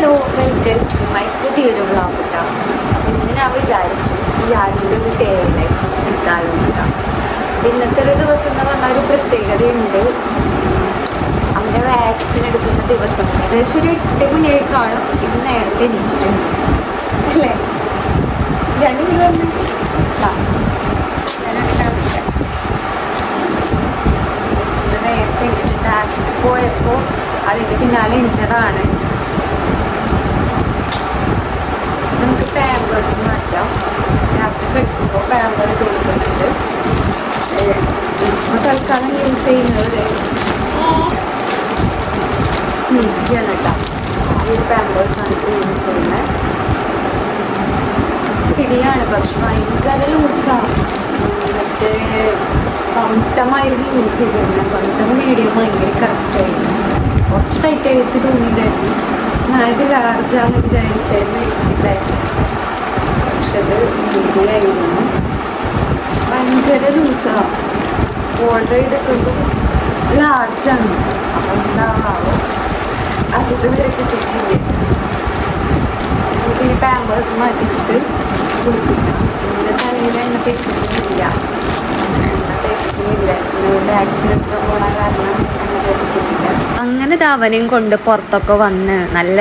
Hello welcome to my പുതിയൊരു vlog കിട്ടാം ഇന്ന് ഞാൻ വിചാരിച്ചു ഈ ആരുടെ ഒരു ഡേ ലൈഫ് എടുത്താലും കിട്ടാം ഇന്നത്തെ ഒരു ദിവസം എന്ന് പറഞ്ഞാൽ ഒരു പ്രത്യേകതയുണ്ട് അങ്ങനെ വാക്സിൻ എടുക്കുന്ന ദിവസം ഏകദേശം ഒരു എട്ട് മണിയായി കാണും. ഇത് നേരത്തെ എണീറ്റിട്ടുണ്ട്. അല്ലേ? ഞാനിവിടെ വന്ന് നേരത്തെ എണീറ്റിട്ടുണ്ട്. ആശുപത്രി പോയപ്പോൾ അതിന്റെ പിന്നാലെ എണീറ്റതാണ് പാമ്പേഴ്സ് മാറ്റാം. രാത്രി കഴിക്കുമ്പോൾ പാമ്പർ കൊടുക്കുന്നുണ്ട്. ഇപ്പോൾ തൽക്കാലം യൂസ് ചെയ്യുന്നത് സ്നീക്കിയാണ് കേട്ടോ. ഈ പാമ്പേഴ്സാണ് ഇപ്പോൾ യൂസ് ചെയ്യുന്നത്. പിടിയാണ് പക്ഷെ ഭയങ്കര ലൂസാണ് മറ്റേ പമിട്ടമായിരുന്നു യൂസ് ചെയ്തിരുന്നത്. പമിട്ടം മീഡിയം ഭയങ്കര കറക്റ്റായിരുന്നു കുറച്ച് ടൈറ്റ് ആയിട്ട് തോന്നിയിട്ടായിരുന്നു പക്ഷെ ഞാനത് ലാർജാന്ന് വിചാരിച്ചായിരുന്നു ഇട്ടിട്ടുണ്ടായിരുന്നു അത് മീഡിയമായിരുന്നു ഭയങ്കര ലൂസാണ് ഓർഡർ ചെയ്തൊക്കെ ലാർജാണ് അപ്പം എന്താണോ അതിൽ വരെ കിട്ടിയിട്ടില്ല? ഈ പാമ്പേഴ്സ് മാറ്റിച്ചിട്ട് കുളിപ്പിക്കണം എന്റെ തലയിൽ എണ്ണ തേക്കുന്നില്ല. എണ്ണ തേക്കുന്നില്ല. ആക്സിഡന്റ് പോണ കാരണം എണ്ണ തേക്കുന്നില്ല. അങ്ങനെ ധാവനയും കൊണ്ട് പുറത്തൊക്കെ വന്ന് നല്ല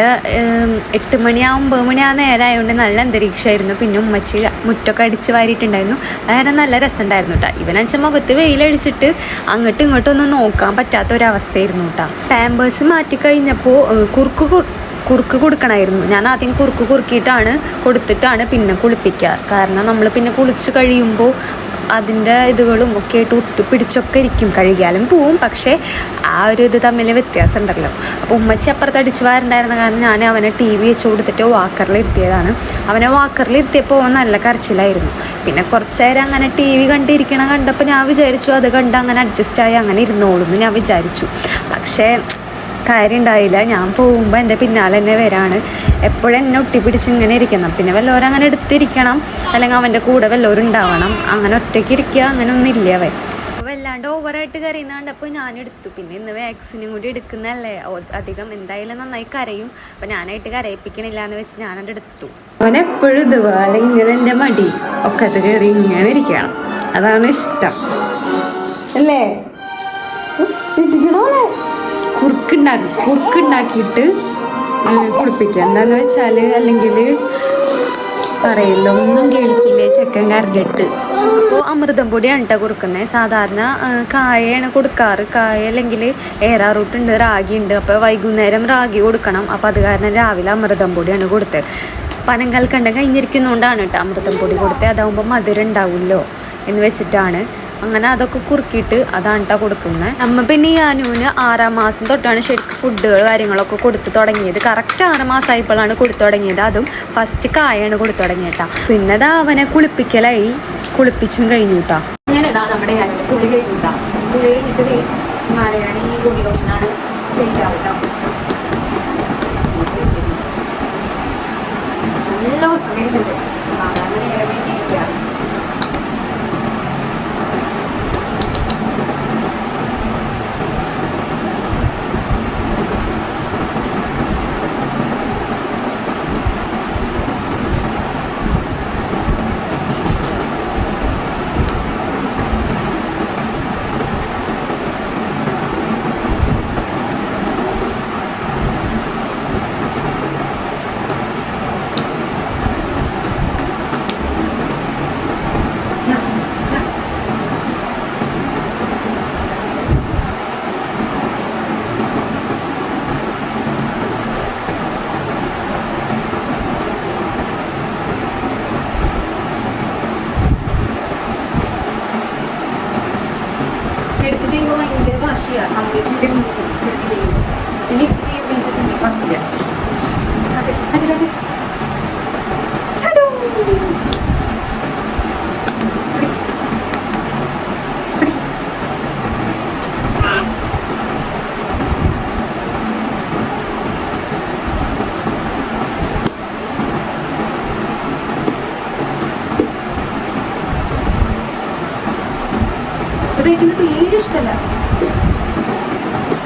എട്ട് മണിയാവും ഒമ്പത് മണി ആ നേരമായതുകൊണ്ട് നല്ല അന്തരീക്ഷമായിരുന്നു. പിന്നെ ഉമ്മച്ചി മുറ്റൊക്കെ അടിച്ച് വാരിയിട്ടുണ്ടായിരുന്നു. അതായത് നല്ല രസമുണ്ടായിരുന്നു കേട്ടോ ഇവനച്ച മുഖത്ത് വെയിലടിച്ചിട്ട് അങ്ങോട്ടും ഇങ്ങോട്ടും ഒന്നും നോക്കാൻ പറ്റാത്ത ഒരവസ്ഥയായിരുന്നു കേട്ടോ പാമ്പേഴ്സ് മാറ്റിക്കഴിഞ്ഞപ്പോൾ കുറുക്ക് കുറുക്ക് കൊടുക്കണമായിരുന്നു ഞാൻ ആദ്യം കുറുക്ക് കുറുക്കിയിട്ടാണ് കൊടുത്തിട്ടാണ് പിന്നെ കുളിപ്പിക്കുക കാരണം നമ്മൾ പിന്നെ കുളിച്ച് കഴിയുമ്പോൾ അതിന്റെ ഇതുകളും ഒക്കെ ആയിട്ട് ഒട്ടി പിടിച്ചൊക്കെ ഇരിക്കും കഴുകിയാലും പോവും. പക്ഷേ ആ ഒരു ഇത് തമ്മിൽ വ്യത്യാസം ഉണ്ടല്ലോ അപ്പോൾ ഉമ്മച്ചി അപ്പുറത്ത് അടിച്ചു വാരുണ്ടായിരുന്ന കാരണം ഞാൻ അവനെ ടി വി വെച്ച് കൊടുത്തിട്ട് വാക്കറിൽ ഇരുത്തിയതാണ്. അവനെ വാക്കറിൽ ഇരുത്തിയപ്പോൾ അവൻ നല്ല കരച്ചിലായിരുന്നു. പിന്നെ കുറച്ച് നേരം അങ്ങനെ ടി വി കണ്ടിരിക്കണം കണ്ടപ്പോൾ ഞാൻ വിചാരിച്ചു അത് കണ്ട് അങ്ങനെ അഡ്ജസ്റ്റ് ആയി അങ്ങനെ ഇരുന്നോളൂ എന്ന് ഞാൻ വിചാരിച്ചു. പക്ഷേ കാര്യം ഉണ്ടായില്ല ഞാൻ പോകുമ്പോൾ എന്റെ പിന്നാലെ തന്നെ വരാണ്. എപ്പോഴും എന്നെ ഒട്ടിപ്പിടിച്ച് ഇങ്ങനെ ഇരിക്കണം പിന്നെ വല്ലവരും അങ്ങനെ എടുത്തിരിക്കണം. അല്ലെങ്കിൽ അവന്റെ കൂടെ വല്ലവരും ഉണ്ടാവണം. അങ്ങനെ ഒറ്റയ്ക്ക് ഇരിക്കുക അങ്ങനെ ഒന്നും ഇല്ല അവൻ. വല്ലാണ്ട് ഓവറായിട്ട് കരയുന്ന അപ്പോൾ ഞാൻ എടുത്തു. പിന്നെ ഇന്ന് വാക്സിനും കൂടി എടുക്കുന്നതല്ലേ? അധികം എന്തായാലും നന്നായി കരയും. അപ്പം ഞാനായിട്ട് കരയിപ്പിക്കണില്ല എന്ന് വെച്ച് ഞാനത് എടുത്തു. അവൻ എപ്പോഴും ഇതുപോലെ ഇങ്ങനെ എന്റെ മടി ഒക്കത്ത് കയറി ഇങ്ങനെ ഇരിക്കണം. അതാണ് ഇഷ്ടം. അല്ലേ? ഇരിക്കണോളെ കുറുക്കുണ്ടാക്കി കുറുക്കുണ്ടാക്കിയിട്ട് കുളിപ്പിക്കുക. എന്താന്ന് വെച്ചാൽ അല്ലെങ്കിൽ പറയില്ല ഒന്നും കേൾക്കില്ലേ ചെക്കൻ കരണ്ടിട്ട് അപ്പോൾ അമൃതം പൊടിയാണ് കേട്ടോ കൊടുക്കുന്നത് സാധാരണ കായയാണ് കൊടുക്കാറ്. കായ അല്ലെങ്കിൽ ഏറാ റൂട്ടുണ്ട് റാഗി ഉണ്ട് അപ്പോൾ വൈകുന്നേരം റാഗി കൊടുക്കണം. അപ്പോൾ അത് കാരണം രാവിലെ അമൃതം പൊടിയാണ് കൊടുത്തത്. പനം കൽക്കണ്ടം കഴിഞ്ഞിരിക്കുന്നതുകൊണ്ടാണ് കേട്ടോ അമൃതം പൊടി കൊടുത്തത്. അതാവുമ്പോൾ മധുരം ഉണ്ടാവുമല്ലോ എന്ന് വെച്ചിട്ടാണ്. അങ്ങനെ അതൊക്കെ കുറുക്കിയിട്ട് അതാണ് കേട്ടോ കൊടുക്കുന്നത് നമ്മ പിന്നെ ഈ അനുവിന് ആറാം മാസം തൊട്ടാണ് ശരിക്കും ഫുഡുകൾ കാര്യങ്ങളൊക്കെ കൊടുത്തു തുടങ്ങിയത്. കറക്റ്റ് ആറ് മാസമായപ്പോഴാണ് കൊടുത്തു തുടങ്ങിയത്. അതും ഫസ്റ്റ് കായാണ് കൊടുത്തു തുടങ്ങിയിട്ടാ പിന്നെ ദാ അവനെ കുളിപ്പിക്കലായി. കുളിപ്പിച്ചും കഴിഞ്ഞു കേട്ടോ അങ്ങനെ നമ്മുടെ കുളി കഴിഞ്ഞിട്ടാ കുളി കഴിഞ്ഞിട്ട് ദേ മഴയാണ് ഈ കുടി ലോഷനാണ് ട്ടോ. നല്ല എടുത്ത് ചെയ്യുമ്പോൾ ഭയങ്കര വാശിയാണ് സംഗീതത്തിന്റെ മുന്നിൽ എടുത്ത് ചെയ്യുമ്പോൾ. പിന്നെ എടുത്ത് ചെയ്യുമ്പോൾ വെച്ചാൽ പിന്നെ കുഴപ്പമില്ല. അതെ അതെ അതെ. ഉപയോഗിക്കുന്നത് തീരെ ഇഷ്ടമല്ല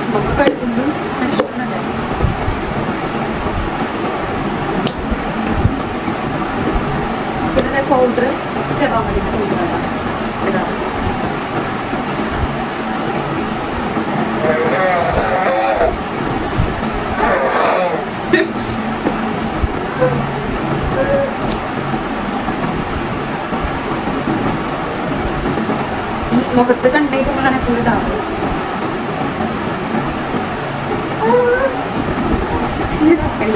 നമുക്ക് കഴുകുന്നത് ഇഷ്ടമല്ല പിന്നെ പൗഡർ സെവാമലിന്റെ പൗഡറാണ് ഇതാണ് Thank you. മുഖത്ത് കണ്ടേക്കുമ്പോഴാണ് എപ്പോഴും ഇതാവും. ഇതൊക്കെ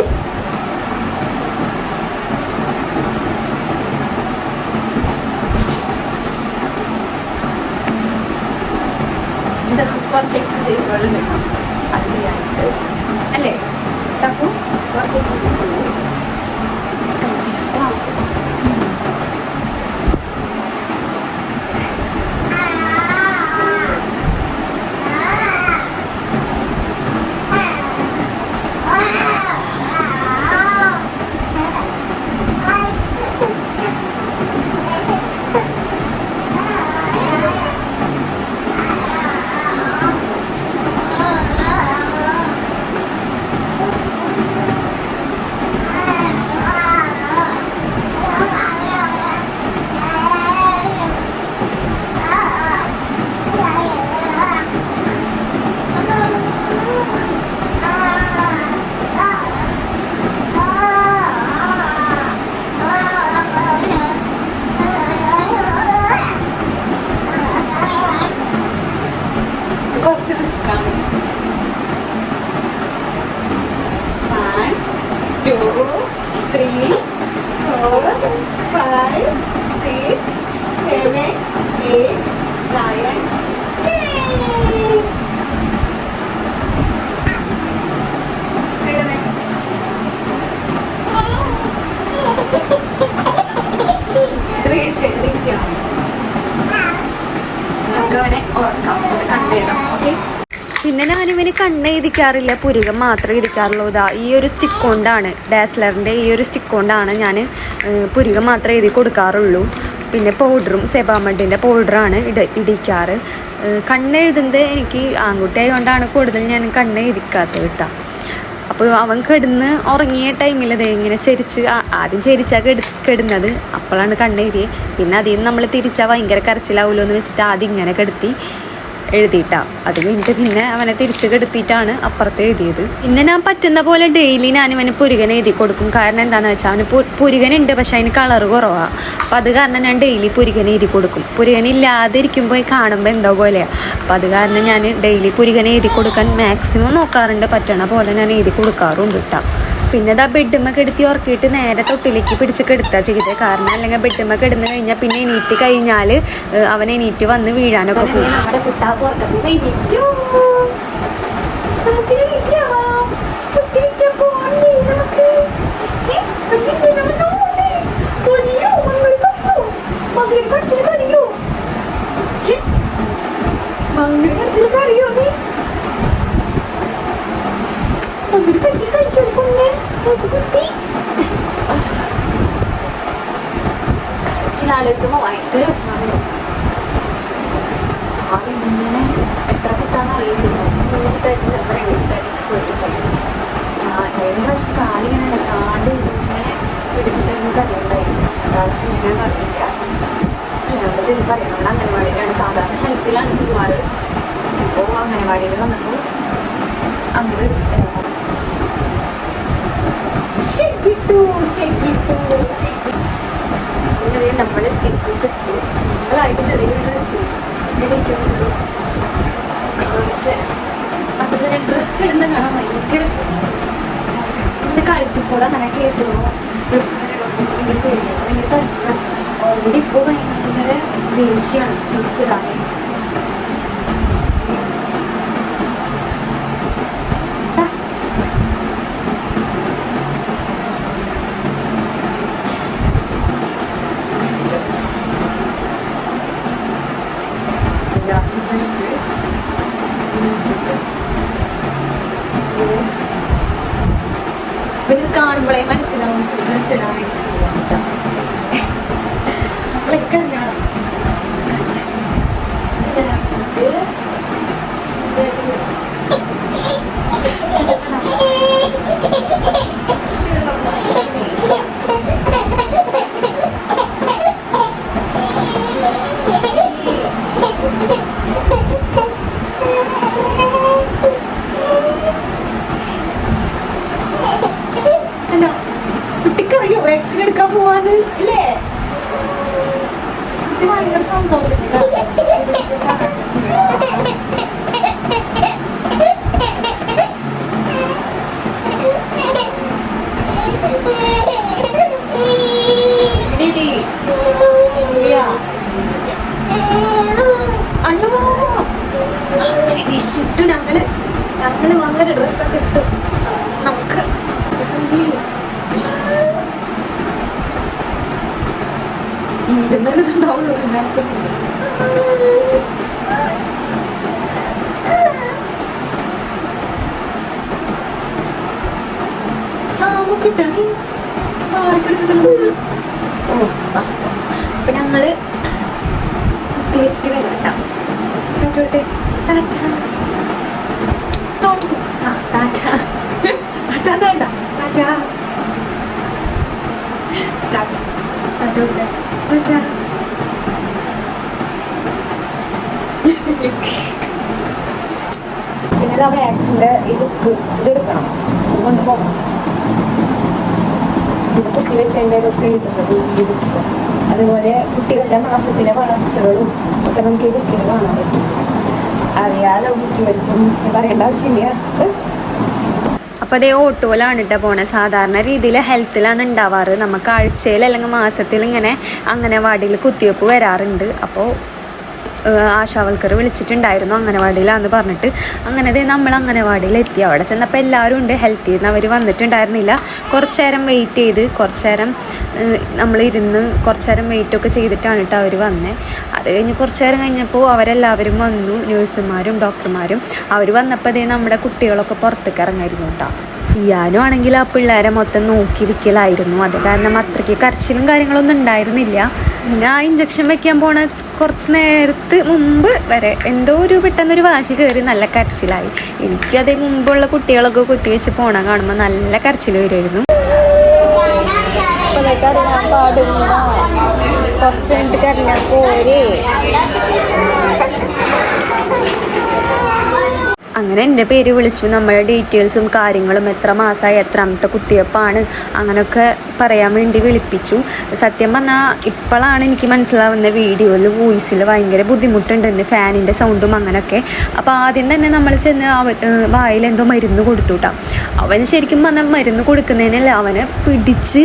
ഇത് കുറച്ച് എക്സസൈസുകൾ ഉണ്ട് അത് ചെയ്യാനായിട്ട് അല്ലേ തപ്പു കുറച്ച് എക്സസൈസ് കഴിച്ചിട്ടോ ഇത് കുറച്ച് റിസ്ക്കാണ് one two three four five six seven eight nine ഇത് മേടിച്ചത് തിരിച്ചാണ് നമുക്ക് അവനെ ഉറക്കാം കണ്ടേടാം ഓക്കെ ഞാനിവന് കണ്ണ് ഇരിക്കാറില്ല പുരുകം മാത്രമേ ഇരിക്കാറുള്ളൂ. ഇതാ ഈ ഒരു സ്റ്റിക്ക് കൊണ്ടാണ് ഡാസ്ലറിന്റെ ഈ ഒരു സ്റ്റിക്ക് കൊണ്ടാണ് ഞാൻ പുരുകം മാത്രമേ എഴുതി കൊടുക്കാറുള്ളൂ. പിന്നെ പൗഡറും സെബാമഡിന്റെ പൗഡറാണ് ഇട ഇടിക്കാറ്. ഏഹ് കണ്ണ് എഴുതുന്നത് എനിക്ക് ആൺകുട്ടി ആയതുകൊണ്ടാണ് കൂടുതൽ ഞാൻ കണ്ണ് ഇരിക്കാത്ത കേട്ടോ. അപ്പോൾ അവൻ കിടന്ന് ഉറങ്ങിയ ടൈമിൽ അത് ഇങ്ങനെ ചെരിച്ച് ആദ്യം ചെരിച്ചാൽ കെടു കെടുന്നത്. അപ്പോഴാണ് കണ്ണെഴുതിയത് പിന്നെ അതിൽ നിന്ന് നമ്മൾ തിരിച്ചാൽ ഭയങ്കര കരച്ചിലാവുമല്ലോ എന്ന് വെച്ചിട്ട് ആദ്യം ഇങ്ങനെ കെടുത്തി. എഴുതിയിട്ടാ. അത് കഴിഞ്ഞിട്ട് പിന്നെ അവനെ തിരിച്ച് കെടുത്തിയിട്ടാണ് അപ്പുറത്ത് എഴുതിയത്. പിന്നെ ഞാൻ പറ്റുന്ന പോലെ ഡെയിലി ഞാൻ ഇവന് പുരുകൻ എഴുതി കൊടുക്കും. കാരണം എന്താണെന്ന് വെച്ചാൽ അവന് പുരുകനുണ്ട് പക്ഷെ അതിന് കളർ കുറവാണ് അപ്പം അത് കാരണം ഞാൻ ഡെയിലി പുരുകൻ എഴുതി കൊടുക്കും. പുരുകൻ ഇല്ലാതെ ഇരിക്കുമ്പോൾ കാണുമ്പോൾ എന്തോ പോലെയാണ് അപ്പം അത് കാരണം ഞാൻ ഡെയിലി പുരുകൻ എഴുതി കൊടുക്കാൻ മാക്സിമം നോക്കാറുണ്ട്. പറ്റണ പോലെ ഞാൻ എഴുതി കൊടുക്കാറുണ്ട് കേട്ടോ പിന്നെ ഇതാ ബെഡ്മ കെടുത്തി ഉറക്കിയിട്ട് നേരെ തൊട്ടിലേക്ക് പിടിച്ച് കെടുത്താ ചെയ്തത് കാരണം അല്ലെങ്കിൽ ബെഡ്മ കിടന്ന് കഴിഞ്ഞാൽ പിന്നെ എണീറ്റ് കഴിഞ്ഞാൽ അവൻ എണീറ്റ് വന്ന് വീഴാനൊക്കെ പോകും. നമ്മുടെ കുട്ടാ ഉറക്കത്തിൽ എണീറ്റു നമുക്ക് എണീറ്റാവാം. കുത്തിരിക്കാൻ പോകണ്ടേ നമുക്ക്? ഏ? നമുക്ക് ഇന്നേ സമയത്ത് പോകണ്ടേ? കരയോ? മങ്ങൽ കരയോ? മങ്ങൽ കരച്ചിൽ കരയോ? ഏ? മങ്ങൽ കരച്ചിൽ കരയോ നീ? മങ്ങൽ കരച്ചിൽ കഴിക്കോ പൊന്നെ? കൊച്ചുകുട്ടി. കരച്ചിലാലോചിക്കുമ്പോ ഭയങ്കര വിഷമം ഭാവി ഇങ്ങനെ എത്ര കുത്താന്ന് അറിയില്ല. ചിലപ്പോൾ മൂന്ന് തരി ചിലപ്പോൾ രണ്ട് ഒരു തരി ആ കഴിഞ്ഞ പ്രാവശ്യം കാലിങ്ങനെ ഇടക്കാണ്ട് ഇങ്ങനെ പിടിച്ചിട്ട് നമുക്ക് അറിയണ്ടായിരുന്നു പ്രാവശ്യം ഞാൻ അറിയില്ല ഞങ്ങളുടെ ചെല്ലി പറയാം നമ്മുടെ അംഗനവാടിയിലാണ്. സാധാരണ ഹെൽത്തിലാണ് പോവാറ്. ഇപ്പോൾ അംഗനവാടിയിൽ വന്നപ്പോൾ അങ്ങോട്ട് ശരിട്ടു ശരി പിന്നെ നമ്മുടെ സ്കിപ്പ് കിട്ടു. സിമ്പിളായിട്ട് ചെറിയൊരു ഡ്രസ്സ് ഇടിക്കുന്നുള്ളൂ കുറച്ച് അതിൽ ഞാൻ ഡ്രസ്സ് ഇടുന്ന കാണാൻ ഭയങ്കര എന്റെ കഴുത്തിൽ കൂടെ അങ്ങനെ കേട്ടുള്ളൂ ഡ്രസ്സ് ഭയങ്കര പേടിയാണ് ഭയങ്കര തരിച്ചിട്ടാണ് ഓൾറെഡി ഇപ്പോൾ ഭയങ്കര ദേഷ്യമാണ് ഡ്രസ്സ് ഇടാൻ പറയുമ്പോഴേ മനസ്സിലാവും മനസ്സിലാവും നമ്മളൊക്കെ കാണാം Thank you. എടുക്കാൻ പോവാന്ന് ഇല്ലേ? ഭയങ്കര സന്തോഷം ഞങ്ങൾ. ഞങ്ങൾ അങ്ങനെ ഡ്രസ്സൊക്കെ ഇട്ടു നമുക്ക് ഇരുന്നതുണ്ടാവുള്ളൂ ഇതിനകത്ത് സാമൊക്കെ ഓ ആ. അപ്പൊ ഞങ്ങൾ കുത്തി വെച്ചിട്ട് വരാം കേട്ടോ. കേട്ടോട്ടെ ടാറ്റ. ആ ടാറ്റ. ടാറ്റ വേണ്ട. ടാറ്റ. ടാറ്റ. കൊടുത്തേ. ടാറ്റ പിന്നെ ഇതാ വാക്സിന്റെ ഈ ഇതെടുക്കണം. കൊണ്ട് പോകണം കുത്തി വെച്ചതിന്റെ ഇതൊക്കെ ബുക്കിൽ അതുപോലെ കുട്ടികളുടെ മാസത്തിലെ വളർച്ചകളും ഒക്കെ നമുക്ക് ഈ ബുക്കിൽ കാണാൻ പറ്റും. അറിയാലോ കുട്ടികൾക്കും പറയേണ്ട ആവശ്യമില്ല. അപ്പോൾ അതേ ഓട്ടോയിലാണ് കേട്ടോ പോണേ. സാധാരണ രീതിയിൽ ഹെൽത്തിലാണ് ഉണ്ടാവാറ് നമുക്ക് ആഴ്ചയിൽ അല്ലെങ്കിൽ മാസത്തിൽ ഇങ്ങനെ അങ്ങനെ വാടിയിൽ കുത്തിവെപ്പ് വരാറുണ്ട്. അപ്പോൾ ആശാവൽക്കർ വിളിച്ചിട്ടുണ്ടായിരുന്നു അംഗനവാടിയിലാന്ന് പറഞ്ഞിട്ട്. അങ്ങനെ ദേ നമ്മൾ അംഗനവാടിയിൽ എത്തി അവിടെ ചെന്നപ്പോൾ എല്ലാവരും ഉണ്ട്. ഹെൽത്ത് ചെയ്യുന്ന അവർ വന്നിട്ടുണ്ടായിരുന്നില്ല. കുറച്ച് നേരം വെയിറ്റ് ചെയ്ത് കുറച്ച് നേരം നമ്മൾ ഇരുന്ന് കുറച്ച് നേരം വെയിറ്റൊക്കെ ചെയ്തിട്ടാണ് കേട്ടോ അവർ വന്നത് അത് കഴിഞ്ഞ് കുറച്ച് നേരം കഴിഞ്ഞപ്പോൾ അവരെല്ലാവരും വന്നു. നഴ്സുമാരും ഡോക്ടർമാരും അവർ വന്നപ്പോൾ ദേ നമ്മുടെ കുട്ടികളൊക്കെ പുറത്തേക്ക് ഇറങ്ങായിരുന്നു കേട്ടോ ഇയാനും ആണെങ്കിൽ ആ പിള്ളേരെ മൊത്തം നോക്കിയിരിക്കലായിരുന്നു. അത് കാരണം അത്രയ്ക്ക് കരച്ചിലും കാര്യങ്ങളൊന്നും ഉണ്ടായിരുന്നില്ല. പിന്നെ ആ ഇഞ്ചക്ഷൻ വെക്കാൻ പോണ കുറച്ച് നേരത്ത് മുമ്പ് വരെ എന്തോ ഒരു പെട്ടെന്നൊരു വാശി കയറി നല്ല കരച്ചിലായി. എനിക്കത് മുമ്പുള്ള കുട്ടികളൊക്കെ കുത്തിവെച്ച് പോണ കാണുമ്പോൾ നല്ല കരച്ചിൽ വരുമായിരുന്നു കുറച്ച് കഴിഞ്ഞിട്ട് കരഞ്ഞാൽ പോരേ. അങ്ങനെ എന്റെ പേര് വിളിച്ചു. നമ്മുടെ ഡീറ്റെയിൽസും കാര്യങ്ങളും എത്ര മാസമായി എത്രാമത്തെ കുത്തിവെപ്പാണ് അങ്ങനെയൊക്കെ പറയാൻ വേണ്ടി വിളിപ്പിച്ചു. സത്യം പറഞ്ഞാൽ ഇപ്പോഴാണ് എനിക്ക് മനസ്സിലാവുന്ന വീഡിയോയിൽ വോയിസിൽ ഭയങ്കര ബുദ്ധിമുട്ടുണ്ടെന്ന് ഫാനിന്റെ സൗണ്ടും അങ്ങനെയൊക്കെ അപ്പോൾ ആദ്യം തന്നെ നമ്മൾ ചെന്ന് അവൻ വായിൽ എന്തോ മരുന്ന് കൊടുത്തു അവൻ ശരിക്കും പറഞ്ഞാൽ മരുന്ന് കൊടുക്കുന്നതിനല്ല അവനെ പിടിച്ച്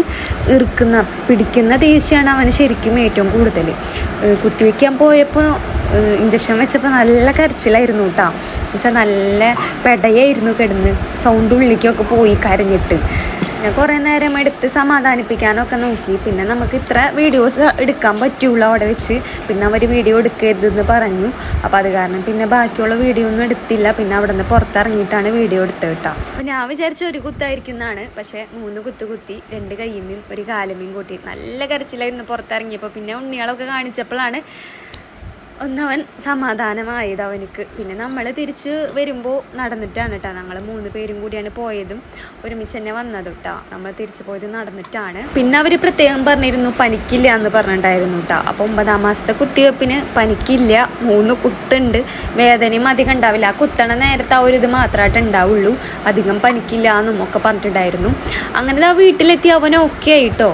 ഇറുക്കുന്ന പിടിക്കുന്ന ദേഷ്യമാണ് അവന് ശരിക്കും ഏറ്റവും കൂടുതൽ കുത്തിവെക്കാൻ പോയപ്പോൾ ഇഞ്ചക്ഷൻ വെച്ചപ്പോൾ നല്ല കരച്ചിലായിരുന്നു കേട്ടോ എന്നുവെച്ചാൽ നല്ല പെടയായിരുന്നു കിടന്ന്. സൗണ്ട് ഉള്ളിലേക്കൊക്കെ പോയി കരഞ്ഞിട്ട്. പിന്നെ കുറേ നേരം എടുത്ത് സമാധാനിപ്പിക്കാനൊക്കെ നോക്കി. പിന്നെ നമുക്ക് ഇത്ര വീഡിയോസ് എടുക്കാൻ പറ്റുള്ളൂ അവിടെ വെച്ച്. പിന്നെ അവർ വീഡിയോ എടുക്കരുതെന്ന് പറഞ്ഞു. അപ്പോൾ അത് കാരണം പിന്നെ ബാക്കിയുള്ള വീഡിയോ ഒന്നും എടുത്തില്ല. പിന്നെ അവിടെ നിന്ന് പുറത്തിറങ്ങിയിട്ടാണ് വീഡിയോ എടുത്തത് കേട്ടോ അപ്പോൾ ഞാൻ വിചാരിച്ച ഒരു കുത്തായിരിക്കും എന്നാണ്. പക്ഷേ മൂന്ന് കുത്ത് കുത്തി രണ്ട് കയ്യിൽ നിന്നും ഒരു കാലമീൻ കൂട്ടി. നല്ല കരച്ചിലായിരുന്നു പുറത്തിറങ്ങിയപ്പോൾ പിന്നെ ഉണ്ണികളൊക്കെ കാണിച്ചപ്പോഴാണ് ഒന്നവൻ സമാധാനമായത് അവനക്ക്. പിന്നെ നമ്മൾ തിരിച്ച് വരുമ്പോൾ നടന്നിട്ടാണ് കേട്ടോ ഞങ്ങൾ മൂന്ന് പേരും കൂടിയാണ് പോയതും ഒരുമിച്ച് തന്നെ വന്നത് കേട്ടോ നമ്മൾ തിരിച്ചു പോയത് നടന്നിട്ടാണ്. പിന്നെ അവർ പ്രത്യേകം പറഞ്ഞിരുന്നു പനിക്കില്ല എന്ന് പറഞ്ഞിട്ടുണ്ടായിരുന്നു കേട്ടോ അപ്പോൾ ഒമ്പതാം മാസത്തെ കുത്തിവെപ്പിന് പനിക്കില്ല. മൂന്ന് കുത്തുണ്ട്. വേദനയും അധികം ഉണ്ടാവില്ല. ആ കുത്തണ നേരത്തെ ആ ഒരു ഇത് മാത്രമായിട്ട് ഉണ്ടാവുള്ളൂ. അധികം പനിക്കില്ല എന്നും ഒക്കെ പറഞ്ഞിട്ടുണ്ടായിരുന്നു. അങ്ങനെ ആ വീട്ടിലെത്തി അവൻ ഓക്കെ ആയിട്ടോ